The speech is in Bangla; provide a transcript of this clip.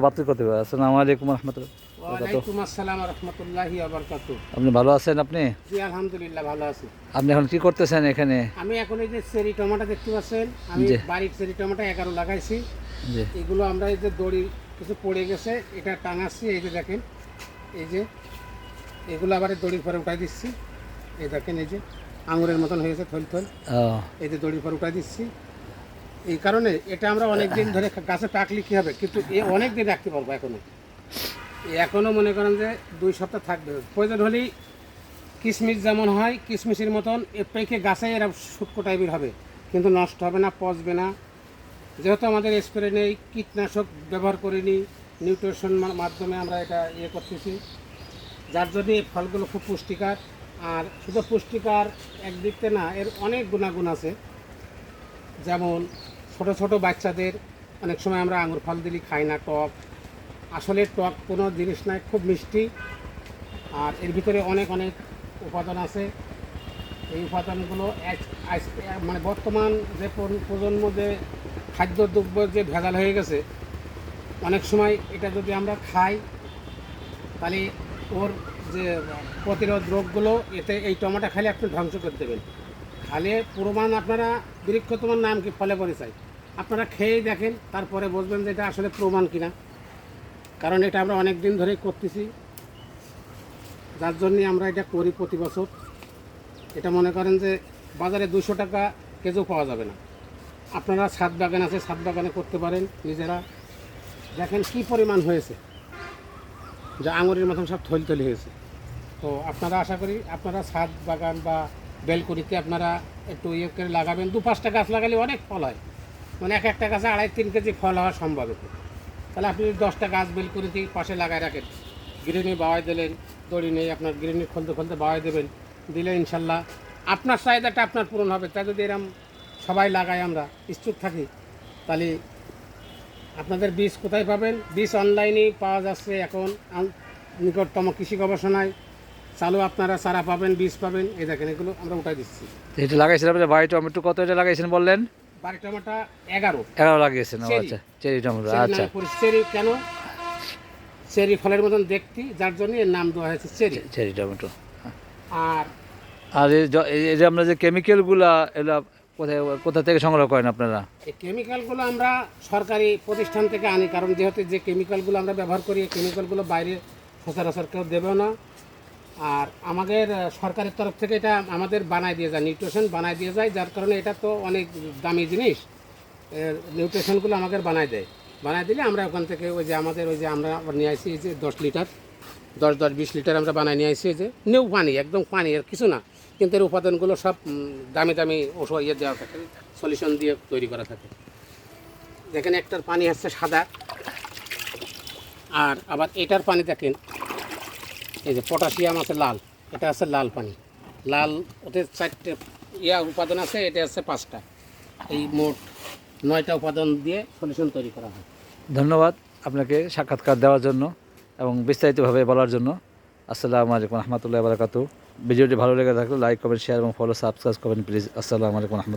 বাতিল করতে হবে। আসসালামু আলাইকুম রহমতুল্লাহ। আপনি ভালো আছেন আপনি? জি আলহামদুলিল্লাহ ভালো আছি। আপনি এখন কি করতেছেন এখানে? আমি এখন এই যে চেরি টমেটো দেখতে পাচ্ছেন আমি। বাড়ির চেরি টমেটো এগারো লাগাইছি। এগুলো আমরা এই যে দড়ি কিছু পড়ে গেছে এটা টাঙাচ্ছি এই যে দেখেন এই যে এগুলো আবার দড়ির পরে উঠাই দিচ্ছি। এই দেখেন এই যে আঙুরের মতন হয়েছে থল থল এই যে দড়ির পর উঠাই দিচ্ছি। এই কারণে এটা আমরা অনেক দিন ধরে গাছে টাকলে কী হবে, কিন্তু এ অনেক দিন রাখতে পারব এখনও। এ এখনও মনে করেন যে দুই সপ্তাহ থাকবে। প্রয়োজন হলেই কিশমিশ যেমন হয় কিশমিশের মতন এ পেকে গাছে এরা শুটকো টাইপের হবে। কিন্তু নষ্ট হবে না, পচবে না। যেহেতু আমাদের স্প্রে নেই, কীটনাশক ব্যবহার করিনি নিউট্রিশন মাধ্যমে আমরা এটা ইয়ে করতেছি। যার জন্য এই ফলগুলো খুব পুষ্টিকর। আর শুধু পুষ্টিকর একদিকতে না, এর অনেক গুণাগুণ আছে। যেমন ছোট ছোট বাচ্চাদের, অনেক সময় আমরা আঙুর ফল দিলি, খাই না টক। আসলে টক কোনো জিনিস নয়, খুব মিষ্টি। আর এর ভিতরে অনেক অনেক উপাদান আছে। এই উপাদানগুলো মানে বর্তমান যে প্র- প্রজন্ম যে খাদ্য দ্রব্য যে ভেজাল হয়ে গেছে, অনেক সময় এটা যদি আমরা খাই, তাহলে ওর যে প্রতিরোধ রোগগুলো, এতে এই টমেটো খালি আপনি ধ্বংস করে দেবেন। খালে প্রমাণ আপনারা বৃক্ষ তোমার নাম কি? ফলে পরিচয় আপনারা খেয়েই দেখেন, তারপরে বুঝবেন যে এটা আসলে প্রমাণ কিনা। কারণ এটা আমরা অনেক দিন ধরেই করতেছি। যার জন্যে আমরা এটা করি প্রতি বছর। এটা মনে করেন যে বাজারে দুশো টাকা কেজিও পাওয়া যাবে না। আপনারা ছাদ বাগান আছে, ছাদ বাগানে করতে পারেন নিজেরা। দেখেন কি পরিমাণ হয়েছে। যে আঙুরের মতন সব থলি হয়েছে। তো আপনারা আশা করি আপনারা ছাদ বাগান বা বেলকনিতে আপনারা একটু ইয়ে করে লাগাবেন। দু পাঁচটা গাছ লাগালে অনেক ফল হয়। মানে এক একটা গাছে আড়াই, তিন কেজি ফল হওয়া সম্ভব তাহলে আপনি যদি দশটা গাছ বেলকনিতে পাশে লাগায় রাখেন গ্রিনি বাওয়াই দিলেন, দড়ি নেই, আপনার গ্রিনি খুলতে খুলতে বাওয়াই দেবেন, দিলে ইনশাল্লাহ আপনার চাহিদাটা আপনার পূরণ হবে। তাই যদি এরম সবাই লাগায় আমরা, ইচ্ছুক থাকি, তাহলে আপনাদের বীজ কোথায় পাবেন? বীজ অনলাইনেই পাওয়া যাচ্ছে এখন নিকটতম কৃষি গবেষণায়। চালু আপনারা চারা পাবেন, বীজ পাবেন, এই দেখেন এগুলো আমরা উঠাই দিচ্ছি। এটা লাগাইছেন আপনি বাড়ি টমেটো কত এটা লাগাইছেন বললেন? বাড়ি টমাটা এগারো। এগারো লাগিয়েছেন আচ্ছা চেরি টমেটো আচ্ছা। চেরি কেন? চেরি ফলের মতন দেখতে যার জন্য এর নাম দেওয়া হয়েছে চেরি। Cherry tomato. আর আর এই যে আমরা যে কেমিক্যালগুলা এগুলা কোথায় কোথা থেকে সংগ্রহ করেন আপনারা? এই কেমিক্যালগুলো আমরা সরকারি প্রতিষ্ঠান থেকে আনি কারণ যেহেতু যে কেমিক্যালগুলো আমরা ব্যবহার করি এই কেমিক্যালগুলো বাইরে সচরাচর কেউ দেবেও না। আর আমাদের সরকারের তরফ থেকে এটা আমাদের বানায় দিয়ে যায় নিউট্রিশন বানায় দিয়ে যায়, যার কারণে এটা তো অনেক দামি জিনিস। নিউট্রিশনগুলো আমাদের বানায় দেয়। বানায় দিলে আমরা ওখান থেকে ওই যে আমাদের ওই যে আমরা নিয়ে আসি যে দশ লিটার, দশ দশ, বিশ লিটার আমরা বানায় নিয়ে আসি যে। নিউ পানি, একদম পানি, আর কিছু না। কিন্তু এর উপাদানগুলো সব দামি দামি ওষুধ ইয়ে দেওয়া থাকে সলিউশন দিয়ে তৈরি করা থাকে। দেখেন একটার পানি হচ্ছে সাদা, আর আবার এটার পানি দেখেন এই যে পটাশিয়াম আছে লাল, এটা আছে লাল পানি। লাল, ওতে চারটে ইয়া উপাদান আছে, এটা আছে পাঁচটা। এই মোট নয়টা উপাদান দিয়ে সলিউশন তৈরি করা হয়। ধন্যবাদ আপনাকে সাক্ষাৎকার দেওয়ার জন্য এবং বিস্তারিতভাবে বলার জন্য। আসসালামু আলাইকুম রহমতুল্লাহ বারাকাতু ভিডিওটি ভালো লেগে থাকলে লাইক, কমেন্ট শেয়ার এবং ফলো সাবস্ক্রাইব করবেন প্লিজ আসসালামু আলাইকুম রহমতুল্লাহ।